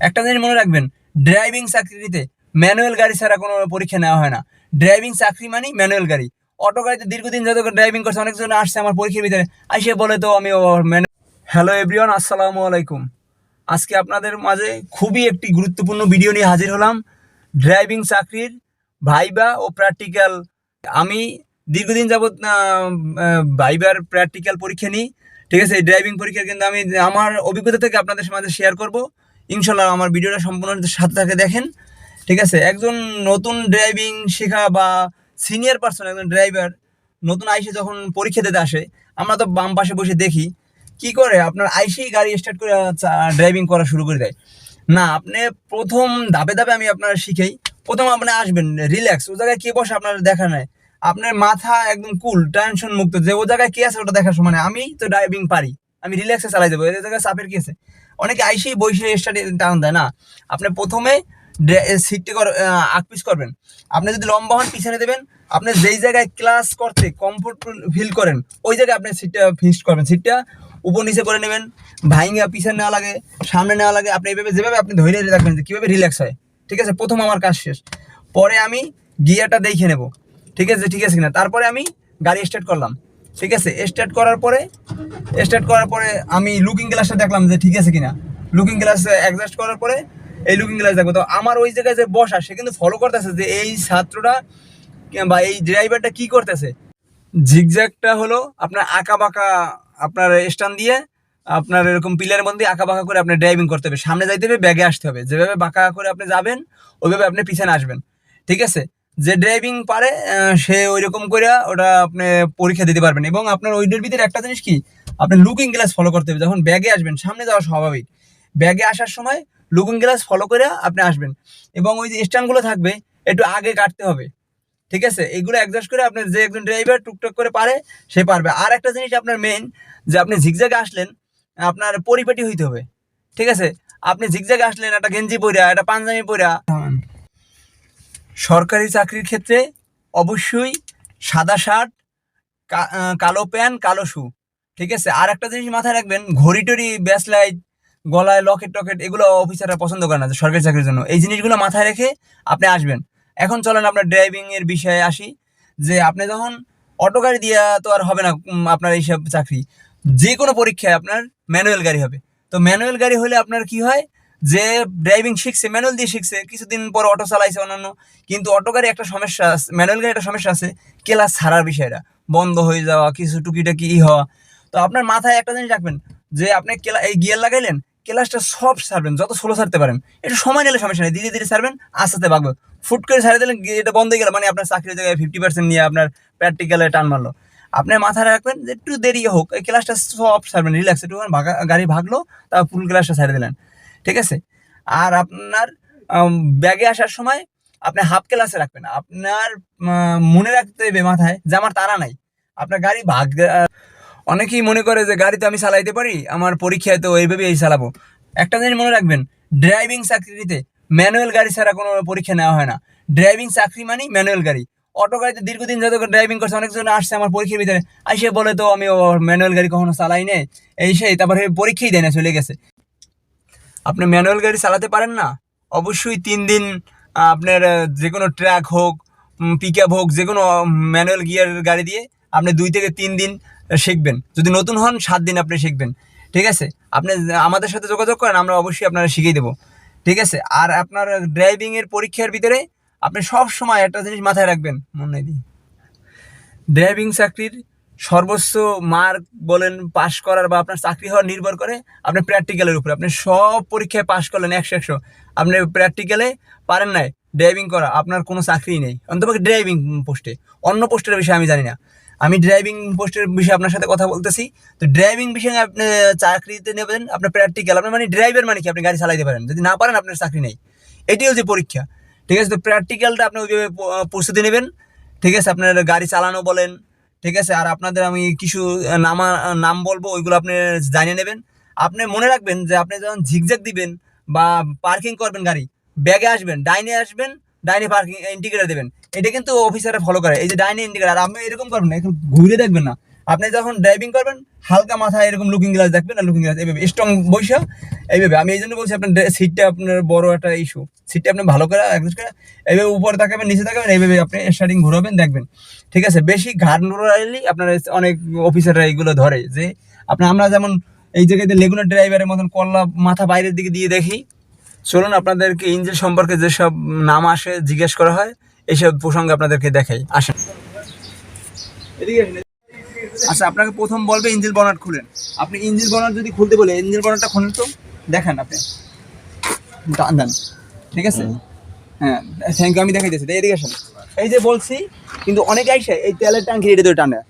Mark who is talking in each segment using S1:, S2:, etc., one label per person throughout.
S1: একটা জিনিস মনে রাখবেন ড্রাইভিং চাকরিতে ম্যানুয়াল গাড়ি ছাড়া কোনো পরীক্ষা নেওয়া হয় না। ড্রাইভিং চাকরি মানে ম্যানুয়াল গাড়ি। অটো গাড়িতে দীর্ঘদিন যত ড্রাইভিং করছে অনেকজন আসছে আমার পরীক্ষার ভিতরে। আইসে বলে তো আমি হ্যালো এভরিওয়ান আসসালামু আলাইকুম। আজকে আপনাদের মাঝে খুবই একটি গুরুত্বপূর্ণ ভিডিও নিয়ে হাজির হলাম। ড্রাইভিং চাকরির ভাইবা ও প্র্যাকটিক্যাল আমি দীর্ঘদিন যাবৎ ভাইবার প্র্যাকটিক্যাল পরীক্ষা নিই। ঠিক আছে ড্রাইভিং পরীক্ষা কিন্তু আমি, আমার অভিজ্ঞতা থেকে আপনাদের মাঝে শেয়ার করব। ইনশাল্লাহ আমার ভিডিওটা সম্পূর্ণ সাথে থাকে দেখেন। ঠিক আছে? একজন নতুন ড্রাইভিং শেখা বা সিনিয়র পার্সন একজন ড্রাইভার নতুন আইসে যখন পরীক্ষা দিতে আসে, আমরা তো বাম পাশে বসে দেখি, কি করে? আপনার আইসেই গাড়ি স্টার্ট করে ড্রাইভিং করা শুরু করে দেয়। না, আপনি প্রথম ধাপে ধাপে আমি আপনার শিখেই। প্রথম আপনি আসবেন রিল্যাক্স ও জায়গায় কে বসে আপনার দেখা নেয় আপনার মাথা একদম কুল টেনশন মুক্ত, যে ও জায়গায় কে আছে ওটা দেখার সময় আমি তো ড্রাইভিং পারি। আমি রিল্যাক্সে চালাই দেবো এদের জায়গায় চাপের কি আছে? অনেকে আইসেই বসে স্টার্ট টান দেয় না। আপনি প্রথমে সিটটি কর আকপিস করবেন। আপনি যদি লম্বা হন, পিছনে দেবেন। আপনি যেই জায়গায় ক্লাস করতে কমফোর্ট ফিল করেন, ওই জায়গায় আপনি সিটটা ফিক্সড করবেন। সিটটা উপর নিচে করে নেবেন। ভাইঙ্গা পিছনে নেওয়া লাগে, সামনে নেওয়া লাগে। আপনি এইভাবে যেভাবে আপনি ধরে রাখবেন যে কীভাবে রিল্যাক্স হয়। ঠিক আছে? প্রথম আমার কাজ শেষ। পরে আমি গিয়ারটা দেখে নেব। ঠিক আছে? ঠিক আছে কিনা? তারপরে আমি গাড়ি স্টার্ট করলাম। ঠিক আছে স্টার্ট করার পরে স্টার্ট করার পরে আমি লুকিং গ্লাসটা দেখলাম যে ঠিক আছে কিনা। লুকিং গ্লাস অ্যাডজাস্ট করার পরে এই লুকিং গ্লাস দেখব। তো আমার ওই জায়গায় যে বসা, সে কিন্তু ফলো করতেছে যে এই ছাত্রটা বা এই ড্রাইভারটা কি করতেছে। জিগজ্যাগটা হলো আপনার আঁকা বাঁকা আপনার স্ট্যান্ড দিয়ে আপনার এরকম পিলারের মধ্যে আঁকা বাঁকা করে আপনি ড্রাইভিং করতে হবে। সামনে যাইতে হবে, ব্যাগে আসতে হবে। যেভাবে বাঁকা করে আপনি যাবেন, ওইভাবে আপনি পিছনে আসবেন। ঠিক আছে? যে ড্রাইভিং পারে সে ওই রকম করে ওটা আপনি পরীক্ষা দিতে পারবেন। এবং আপনার ওইটার ভিতরে একটা জিনিস কি? আপনি লুকিং গ্লাস ফলো করতে হবে। যখন ব্যাগে আসবেন, সামনে যাওয়া স্বাভাবিক। ব্যাগে আসার সময় লুকিং গ্লাস ফলো করে আপনি আসবেন। এবং ওই যে স্ট্যান্ডগুলো থাকবে, একটু আগে কাটতে হবে। ঠিক আছে? এইগুলো অ্যাডজাস্ট করে আপনার যে একজন ড্রাইভার টুকটাক করে পারে, সে পারবে। আর একটা জিনিস আপনার মেন যে আপনি ঝিকঝাগে আসলেন, আপনার পরিপাটি হইতে হবে। ঠিক আছে? আপনি ঝিকঝাগে আসলেন, একটা গেঞ্জি পরা একটা পাঞ্জাবি পরা সরকারি চাকরির ক্ষেত্রে অবশ্যই সাদা শার্ট কালো প্যান্ট, কালো শু, ঠিক আছে? আর একটা জিনিস মাথায় রাখবেন, ঘড়ি টড়ি, ব্যাস লাইট, গলায় লকেট টকেট, এগুলো অফিসাররা পছন্দ করে না সরকারি চাকরির জন্য। এই জিনিসগুলো মাথায় রেখে আপনি আসবেন। এখন চলেন আপনার ড্রাইভিং এর বিষয়ে আসি, যে আপনি যখন অটো গাড়ি দিয়ে তো আর হবে না আপনার এইসব চাকরি। যে কোনো পরীক্ষায় আপনার ম্যানুয়াল গাড়ি হবে। তো ম্যানুয়াল গাড়ি হলে আপনার কি হয়? যে ড্রাইভিং শিখছে ম্যানুয়াল দিয়ে শিখছে, কিছুদিন পর অটো চালাইছে অন্যান্য, কিন্তু অটো গাড়ি একটা সমস্যা আছে ম্যানুয়াল গাড়ি একটা সমস্যা আছে, ক্লাস ছাড়ার বিষয়টা, বন্ধ হয়ে যাওয়া, কিছু টুকিটাকি ই হওয়া। তো আপনার মাথায় একটা জিনিস রাখবেন, যে আপনি কেলা, এই গিয়ার লাগাইলেন, ক্লাসটা সব ছাড়বেন, যত স্লো ছাড়তে পারেন, একটু সময় নিলে সমস্যা নেই, ধীরে ধীরে ছাড়বেন, আস্তে আস্তে বাগবে। ফুট করে ছাড়ে দিলেন এটা বন্ধ হয়ে গেল মানে আপনার চাকরির জায়গায় ফিফটি পার্সেন্ট নিয়ে আপনার প্র্যাকটিক্যালে টান মারলো। আপনি মাথায় রাখবেন, যে একটু দেরি হোক, এই ক্লাসটা সব ছাড়বেন রিল্যাক্স একটু গাড়ি ভাগলো, তারপর ফুল ক্লাসটা ছাড়ে দিলেন। ঠিক আছে? আর আপনার ব্যাগে আসার সময় আপনি হাফ ক্লাসে রাখবেন। আপনার মনে রাখতে হবে মাথায় যে আমার তারা নাই। আপনার গাড়ি ভাগ অনেকেই মনে করে যে গাড়ি তো আমি চালাইতে পারি, আমার পরীক্ষায় তো এইভাবে এই চালাবো। একটা জিনিস মনে রাখবেন ড্রাইভিং চাকরিতে ম্যানুয়াল গাড়ি ছাড়া কোনো পরীক্ষা নেওয়া হয় না। ড্রাইভিং চাকরি মানেই ম্যানুয়াল গাড়ি। অটো গাড়িতে দীর্ঘদিন যত ড্রাইভিং করছে অনেকজন আসছে আমার পরীক্ষার ভিতরে। আইসে বলে তো, আমি ম্যানুয়াল গাড়ি কখনো চালাই নাই। এই সেই, তারপরে পরীক্ষাই দেয় না, চলে গেছে। আপনি ম্যানুয়াল গাড়ি চালাতে পারেন না? অবশ্যই তিন দিন আপনার যে কোনো ট্র্যাক হোক পিক আপ হোক, যে কোনো ম্যানুয়াল গিয়ার গাড়ি দিয়ে আপনি দুই থেকে তিন দিন শিখবেন। যদি নতুন হন, সাত দিন আপনি শিখবেন। ঠিক আছে? আপনি, আমাদের সাথে যোগাযোগ করেন, আমরা অবশ্যই আপনারা শিখিয়ে দেবো। ঠিক আছে? আর আপনার ড্রাইভিংয়ের পরীক্ষার ভিতরে আপনি সব সময় একটা জিনিস মাথায় রাখবেন। মনে দিই ড্রাইভিং চাকরির সর্বোচ্চ মার্ক বলেন পাশ করার বা আপনার চাকরি হওয়ার নির্ভর করে আপনি প্র্যাকটিক্যালের উপরে। আপনি সব পরীক্ষায় পাশ করলেন একশো একশো। আপনি প্র্যাকটিক্যালে পারেন নাই ড্রাইভিং করা, আপনার কোনো চাকরি নেই। অন্তপক্ষে ড্রাইভিং পোস্টে অন্য পোস্টের বিষয়ে আমি জানি না। আমি ড্রাইভিং পোস্টের বিষয়ে আপনার সাথে কথা বলতেছি। তো ড্রাইভিং বিষয়ে আপনি চাকরিতে নেবেন আপনার প্র্যাকটিক্যাল আপনার মানে ড্রাইভার মানে কি? আপনি গাড়ি চালাইতে পারেন। যদি না পারেন, আপনার চাকরি নেই। এটি হচ্ছে পরীক্ষা। ঠিক আছে? তো প্র্যাকটিক্যালটা আপনি ওইভাবে প্রস্তুতি নেবেন। ঠিক আছে? আপনার গাড়ি চালানো বলেন ঠিক আছে? আর আপনাদের আমি কিছু নামা নাম বলব, ওইগুলো আপনি জানিয়ে নেবেন। আপনি মনে রাখবেন যে আপনি যখন ঝিকঝাক দিবেন বা পার্কিং করবেন গাড়ি, ব্যাগে আসবেন, ডাইনে আসবেন, ডাইনে পার্কিং ইন্ডিকেটার দেবেন। এটা কিন্তু অফিসারে ফলো করে। এই যে ডাইনে ইন্ডিকেটার আপনি এরকম করবেন না, এখন ঘুরে দেখবেন না। আপনি যখন ড্রাইভিং করবেন, হালকা মাথায় এরকম লুকিং গ্লাস দেখবেন আর লুকিং গ্লাস এইভাবে স্ট্রং বৈশা, এইভাবে। আমি এই জন্য বলছি আপনার সিটটা আপনার বড় একটা ইস্যু সিটটা আপনি ভালো করে অ্যাডজাস্ট করে এইভাবে উপরে তাকাবেন, নিচে তাকাবেন, এইভাবে আপনি স্টার্টিং ঘুরাবেন, দেখবেন। ঠিক আছে? বেশি ঘাট নোড়াইলেই আপনার অনেক অফিসাররা এইগুলো ধরে যে আপনার আমরা যেমন এই জায়গাতে লেগুনার ড্রাইভারের মতন কল্লা মাথা বাইরের দিকে দিয়ে দেখি। চলুন আপনাদেরকে ইঞ্জিন সম্পর্কে যেসব নাম আসে জিজ্ঞেস করা হয় এইসব প্রসঙ্গে আপনাদেরকে দেখাই। আসেন, এদিকে। আচ্ছা আপনাকে প্রথম বলবে ইঞ্জিন বনাট খুলেন। আপনি ইঞ্জিন বনাট যদি খুলতে বলে ইঞ্জিন বনাটটা খুলেন তো? দেখেন আপনি। টান দেন ঠিক আছে? হ্যাঁ থ্যাংক ইউ আমি দেখাই দিয়েছি। এদিকে আসেন। এই যে বলছি কিন্তু অনেক আইসে এই তেলের ট্যাঙ্কি এটা ধরে টানে।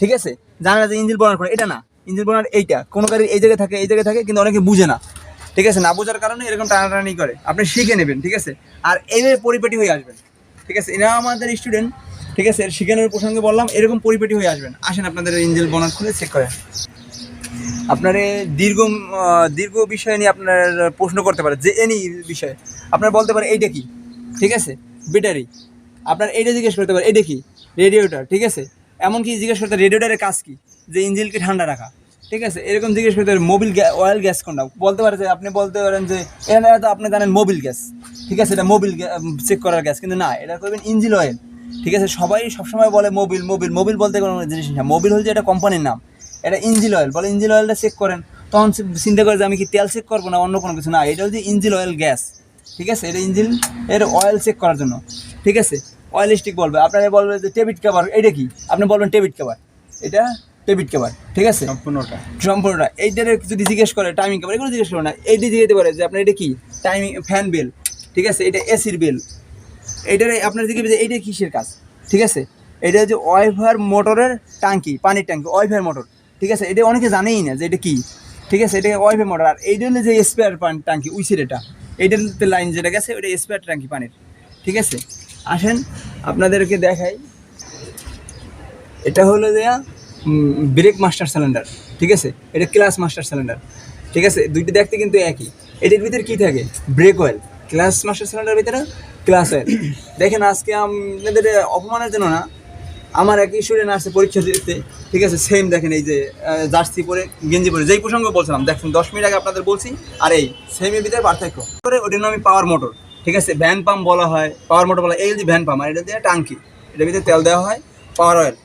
S1: ঠিক আছে? জানা যে ইঞ্জিন বনাট করে এটা না। ইঞ্জিন বনাট এইটা। কোনো গাড়ির এই জায়গায় থাকে এই জায়গায় থাকে কিন্তু অনেকে বুঝে না। ঠিক আছে? না বোঝার কারণে এরকম টানাটানি করে। আপনি শিখে নেবেন ঠিক আছে? আর এইভাবে পরিপাটি হয়ে আসবেন। ঠিক আছে? এরা আমাদের স্টুডেন্ট ঠিক আছে শিখানোর প্রসঙ্গে বললাম, এরকম পরিপাটি হয়ে আসবেন আসেন আপনাদের ইঞ্জিন বনাট খুলে চেক করেন। আপনার দীর্ঘ দীর্ঘ বিষয় নিয়ে আপনার প্রশ্ন করতে পারে, যে এনি বিষয়ে। আপনার বলতে পারে, এইটা কি? ঠিক আছে, ব্যাটারি। আপনার এইটা জিজ্ঞেস করতে পারে এটা কি? রেডিওটার ঠিক আছে। এমনকি জিজ্ঞেস করতে রেডিওটারের কাজ কি? যে ইঞ্জিনকে ঠান্ডা রাখা, ঠিক আছে। এরকম জিজ্ঞেস করতে পারে, মোবিল অয়েল গ্যাস কোনটা? বলতে পারে যে, আপনি বলতে পারেন যে এটা তো আপনি জানেন মোবিল গ্যাস, ঠিক আছে, এটা মোবিল চেক করার গ্যাস, কিন্তু না, এটা করবেন ইঞ্জিন অয়েল। ঠিক আছে? সবাই সবসময় বলে মোবিল মোবিল মোবিল বলতে কোনো জিনিস না মোবিল হচ্ছে এটা কোম্পানির নাম। এটা ইঞ্জিন অয়েল। বলে ইঞ্জিন অয়েলটা চেক করেন। তখন চিন্তা করে যে আমি কি তেল চেক করব না অন্য কোনো কিছু? না এটা হচ্ছে ইঞ্জিন অয়েল গ্যাস। ঠিক আছে? এটা ইঞ্জিন এর অয়েল চেক করার জন্য। ঠিক আছে? অয়েল স্টিক বলবে। আপনারা বলবে যে টেবিট কাভার এটা কি? আপনি বলবেন টেবিট কাভার। এটা টেবিট কাভার। ঠিক আছে?
S2: সম্পূর্ণটা।
S1: সম্পূর্ণটা। এইটার যদি জিজ্ঞেস করে টাইমিং কাভার এগুলো জিজ্ঞেস করে না। এইটা জিজ্ঞেস পারে যে আপনার এটা কি? টাইমিং ফ্যান বিল ঠিক আছে? এটা এসির বিল এইটার আপনার দিকে এইটা কিসের কাজ? ঠিক আছে? এটা হচ্ছে ওয়াইফার মোটরের টাঙ্কি পানির ট্যাঙ্কি ওয়াইফার মোটর। ঠিক আছে? এটা অনেকে জানেই না যে এটা কী। ঠিক আছে? এটা ওয়াইফার মোটর। আর এইটা হলো যে স্পেয়ার পান টাঙ্কি উইসের এটা। এইটার লাইন যেটা গেছে ওটা স্পেয়ার ট্যাঙ্কি পানির। ঠিক আছে? আসেন, আপনাদেরকে দেখাই। এটা হলো যে ব্রেক মাস্টার সিলিন্ডার ঠিক আছে? এটা ক্লাস মাস্টার সিলিন্ডার ঠিক আছে? দুইটা দেখতে কিন্তু একই। এটার ভিতরে কী থাকে? Brake oil clutch master cylinder ভিতরে ক্লাস। অয়েল দেখেন আজকে আপনাদের অপমানের জন্য না, আমার এক স্টুডেন্ট আসছে পরীক্ষা দিতে। ঠিক আছে সেম দেখেন এই যে জার্সি পরে, গেঞ্জি পরে, যেই প্রসঙ্গ বলছিলাম, দেখুন দশ মিনিট আগে আপনাদের বলছি, আর এই সেমের ভিতরে পার্থক্য। করে ওটার নামই পাওয়ার মোটর ঠিক আছে ভ্যান পাম্প বলা হয় পাওয়ার মোটর বলা। এই যে ভ্যান পাম্প আর এটা দিয়ে টাঙ্কি এটার ভিতরে তেল দেওয়া হয় পাওয়ার অয়েল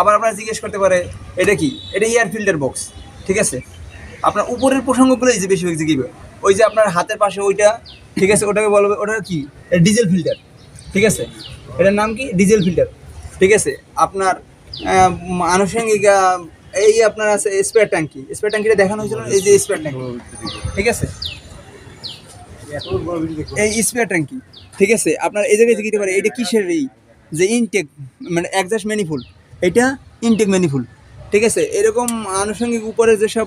S1: আবার আপনারা জিজ্ঞেস করতে পারে, এটা কি? এটা এয়ার ফিল্টার বক্স ঠিক আছে? আপনার উপরের প্রসঙ্গগুলোই যে বেশিরভাগ জিজ্ঞেস ওই যে আপনার হাতের পাশে ওইটা, ঠিক আছে, ওটাকে বলবে ওটা কি? ডিজেল ফিল্টার ঠিক আছে? এটার নাম কি? ডিজেল ফিল্টার ঠিক আছে? আপনার আনুষঙ্গিক এই আপনার আছে স্পেয়ার ট্যাঙ্কি স্পেয়ার ট্যাঙ্কিটা দেখানো হয়েছিল এই যে স্পেয়ার ট্যাঙ্কি ঠিক আছে? এই স্পেয়ার ট্যাঙ্কি ঠিক আছে? আপনার এই জায়গায় জিজ্ঞেস পারে এটা কিসের এই যে ইনটেক মানে একজাস্ট ম্যানিফুল এটা ইনটেক ম্যানিফুল ঠিক আছে? এরকম আনুষঙ্গিক উপরে যেসব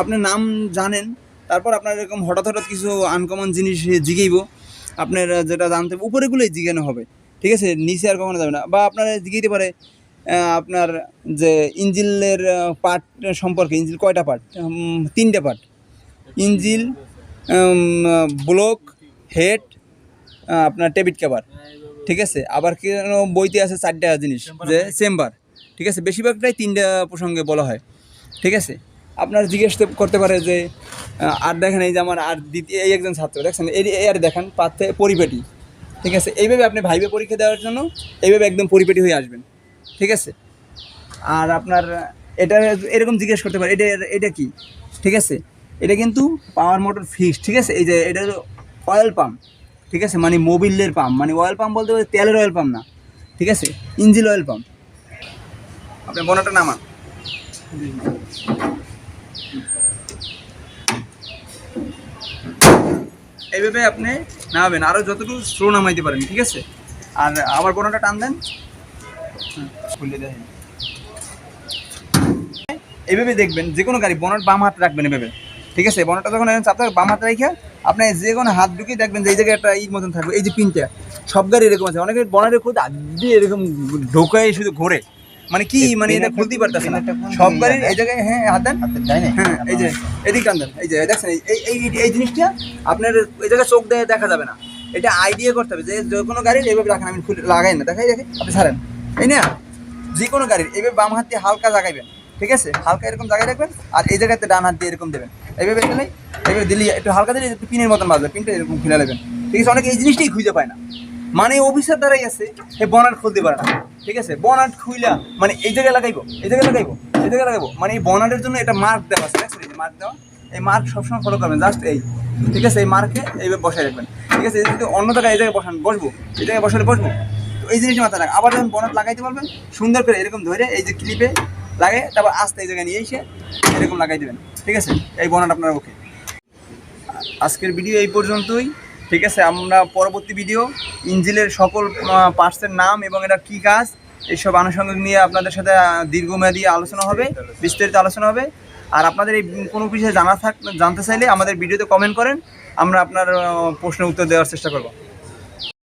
S1: আপনি নাম জানেন তারপর আপনার এরকম হঠাৎ হঠাৎ কিছু আনকমন জিনিস জিগেইব আপনার যেটা জানতে উপরেগুলোই জিজ্ঞানো হবে, ঠিক আছে? নিচে আর কখনো যাবে না। বা আপনার জিজ্ঞেতে পারে আপনার যে ইঞ্জিলের পার্ট সম্পর্কে, ইঞ্জিল কয়টা পার্ট তিনটে পার্ট ইঞ্জিল ব্লক হেড আপনার টেবিট কাভার ঠিক আছে? আবার কেন বইতে আছে চারটা জিনিস, যে চেম্বার ঠিক আছে? বেশিরভাগটাই তিনটা প্রসঙ্গে বলা হয়, ঠিক আছে? আপনার জিজ্ঞেস করতে পারে যে আর দেখেন এই যে আমার আর দ্বিতীয় এই একজন ছাত্র, দেখছেন? এই আর দেখেন পাথে পরিপেটি। ঠিক আছে? এইভাবে আপনি ভাইবে পরীক্ষা দেওয়ার জন্য এইভাবে একদম পরিপেটি হয়ে আসবেন। ঠিক আছে? আর আপনার, এটা এরকম জিজ্ঞেস করতে পারে, এটা এটা কি? ঠিক আছে? এটা কিন্তু পাওয়ার মোটর ফিক্স ঠিক আছে? এই যে এটা অয়েল পাম্প ঠিক আছে? মানে মোবিলের পাম্প মানে অয়েল পাম্প বলতে তেলের অয়েল পাম্প না। ঠিক আছে? ইঞ্জিন অয়েল পাম্প আপনি বনাটা নামান। এইভাবে আপনি নামাবেন। আরও যতটুকু স্লো নামাইতে পারেন ঠিক আছে? আর আবার বনাটা টান দেন? খুলে দেখেন। এইভাবে দেখবেন যে কোনো গাড়ি বনাট বাম হাতে রাখবেন এভাবে ঠিক আছে? বনাটটা যখন চাপতে বাম হাতে রেখে আপনি যে কোনো হাত ঢুকিয়ে দেখবেন যে এই জায়গায় একটা ইট মতন থাকবে এই যে পিনটা সব গাড়ি এরকম আছে। অনেকে বনাটের খুদ আদি এরকম ঢোকায় শুধু ঘোরে। মানে কি মানে এটা খুলতেই পারতেছে না। সব গাড়ির এই জায়গায় হ্যাঁ হাত দেন হ্যাঁ এই যে এদিক টান দেন এই যে দেখছেন এই এই জিনিসটা আপনার এই জায়গায় চোখ দিয়ে দেখা যাবে না। এটা আইডিয়া করতে হবে যে যে কোনো গাড়ির এইভাবে রাখেন আমি খুলে লাগাই না। দেখাই দেখে আপনি ছাড়েন। এই না যে কোনো গাড়ির এইভাবে বাম হাত দিয়ে হালকা জাগাইবেন ঠিক আছে? হালকা এরকম জায়গায় রাখবেন আর এই জায়গাতে ডান হাত দিয়ে এরকম দেবেন। এইভাবে দিলে এইভাবে দিলে একটু হালকা দিলে একটু পিনের মতন বাজবে পিনটা এরকম খুলে নেবেন। ঠিক আছে অনেকে এই জিনিসটাই খুঁজে পায় না। মানে অফিসার দ্বারাই আছে, এ বনাট খুলতে পারে না। ঠিক আছে? বনাট খুইলা মানে এই জায়গায় লাগাইবো, এই জায়গায় লাগাইবো, এই জায়গায় লাগাইবো। মানে এই বনাটের জন্য এটা মার্ক দেওয়া আছে দেখছেন মার্ক দেওয়া, এই মার্ক সবসময় ফলো করবেন জাস্ট এই। ঠিক আছে? এই মার্কে এইভাবে বসাই রাখবেন। ঠিক আছে? যদি অন্য জায়গায় এই জায়গায় বসান, বসবো, এই জায়গায় বসালে বসবো। তো এই জিনিসটা মাথায় রাখ আবার যখন বনাট লাগাইতে পারবেন, সুন্দর করে এরকম ধরে এই যে ক্লিপে লাগে তারপর আস্তে এই জায়গায় নিয়ে এসে এরকম লাগাই দেবেন। ঠিক আছে? এই বনাট আপনার ওকে। আজকের ভিডিও এই পর্যন্তই। ঠিক আছে, আমরা পরবর্তী ভিডিও ইঞ্জিলের সকল পার্টসের নাম এবং এটা কী কাজ, এইসব আনুষঙ্গিক নিয়ে আপনাদের সাথে দীর্ঘমেয়াদী আলোচনা হবে, বিস্তারিত আলোচনা হবে। আর আপনাদের এই কোনো বিষয়ে জানা থাক, জানতে চাইলে আমাদের ভিডিওতে কমেন্ট করেন, আমরা আপনার প্রশ্নের উত্তর দেওয়ার চেষ্টা করব।